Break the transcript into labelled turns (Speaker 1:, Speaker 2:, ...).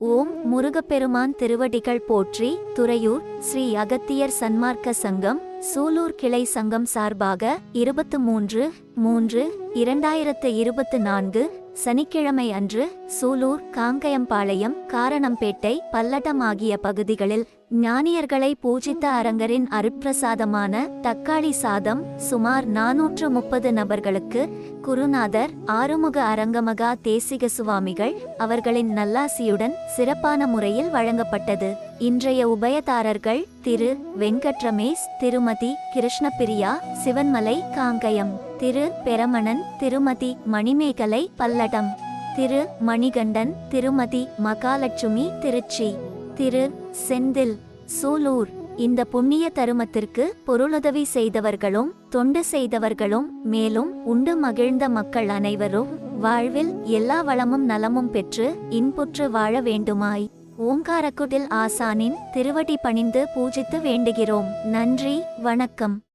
Speaker 1: ஓம் முருகப்பெருமான் திருவடிகள் போற்றி துறையூர் ஸ்ரீ அகத்தியர் சன்மார்க்க சங்கம் சூலூர் கிளை சங்கம் சார்பாக இருபத்து மூன்று மூன்று இரண்டாயிரத்து இருபத்து நான்கு சனிக்கிழமை அன்று சூலூர் காங்கயம்பாளையம் காரணம்பேட்டை பல்லடம் ஆகிய பகுதிகளில் ஞானியர்களை பூஜித்த அரங்கரின் அருட்பிரசாதமான தக்காளி சாதம் சுமார் நாநூற்று முப்பது நபர்களுக்கு குருநாதர் ஆறுமுக அரங்கமகா தேசிக சுவாமிகள் அவர்களின் நல்லாசியுடன் சிறப்பான முறையில் வழங்கப்பட்டது. இன்றைய உபயதாரர்கள் திரு வெங்கட்ரமேஷ் திருமதி கிருஷ்ணபிரியா சிவன்மலை காங்கயம் திரு பெரமணன் திருமதி மணிமேகலை பல்லடம் திரு மணிகண்டன் திருமதி மகாலட்சுமி திருச்சி. திரு செந்தில் சூலூர் இந்த புண்ணிய தருமத்திற்கு பொருளுதவி செய்தவர்களும் தொண்டு செய்தவர்களும் மேலும் உண்டு மகிழ்ந்த மக்கள் அனைவரும் வாழ்வில் எல்லா வளமும் நலமும் பெற்று இன்புற்று வாழ வேண்டுமாய். ஓங்காரக்குடில் ஆசானின் திருவடி பணிந்து பூஜித்து வேண்டுகிறோம். நன்றி வணக்கம்.